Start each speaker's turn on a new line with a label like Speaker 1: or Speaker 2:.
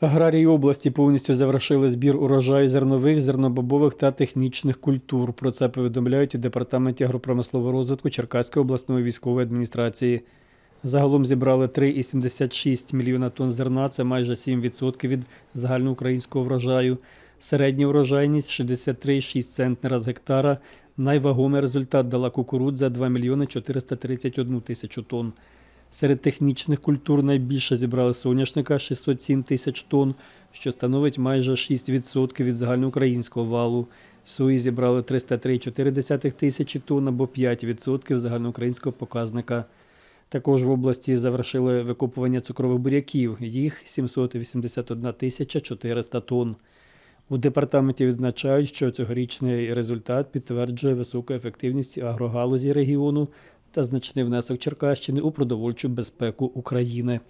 Speaker 1: Аграрії області повністю завершили збір урожаю зернових, зернобобових та технічних культур. Про це повідомляють у департаменті агропромислового розвитку Черкаської обласної військової адміністрації. Загалом зібрали 3,76 мільйона тонн зерна, це майже 7% від загальноукраїнського врожаю. Середня урожайність 63,6 центнера з гектара. Найвагомий результат дала кукурудза 2 мільйони 431 тисячу тонн. Серед технічних культур найбільше зібрали соняшника 607 тисяч тонн, що становить майже 6% від загальноукраїнського валу. Сої зібрали 303,4 тисячі тонн або 5% загальноукраїнського показника. Також в області завершили викопування цукрових буряків. Їх 781 тисяча 400 тонн. У департаменті відзначають, що цьогорічний результат підтверджує високу ефективність агрогалузі регіону та значний внесок Черкащини у продовольчу безпеку України.